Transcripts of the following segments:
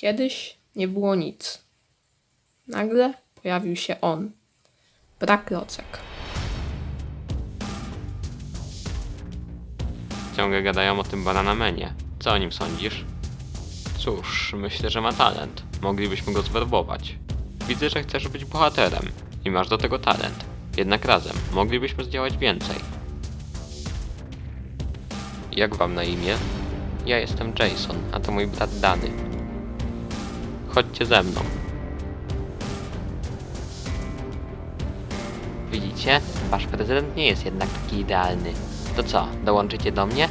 Kiedyś nie było nic. Nagle pojawił się on. Brak locek. Ciągle gadają o tym bananamenie. Co o nim sądzisz? Cóż, myślę, że ma talent. Moglibyśmy go zwerbować. Widzę, że chcesz być bohaterem i masz do tego talent. Jednak razem moglibyśmy zdziałać więcej. Jak wam na imię? Ja jestem Jason, a to mój brat Dany. Chodźcie ze mną. Widzicie? Wasz prezydent nie jest jednak taki idealny. To co, dołączycie do mnie?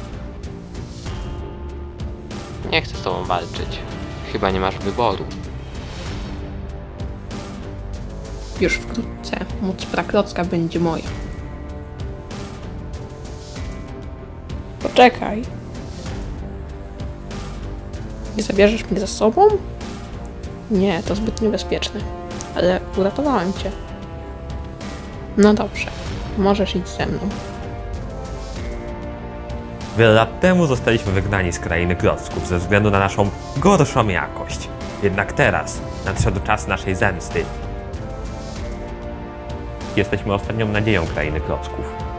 Nie chcę z tobą walczyć. Chyba nie masz wyboru. Już wkrótce moc praklocka będzie moja. Poczekaj. Nie zabierzesz mnie ze sobą? Nie, to zbyt niebezpieczne. Ale uratowałem cię. No dobrze, możesz iść ze mną. Wiele lat temu zostaliśmy wygnani z krainy klocków ze względu na naszą gorszą jakość. Jednak teraz nadszedł czas naszej zemsty. Jesteśmy ostatnią nadzieją krainy klocków.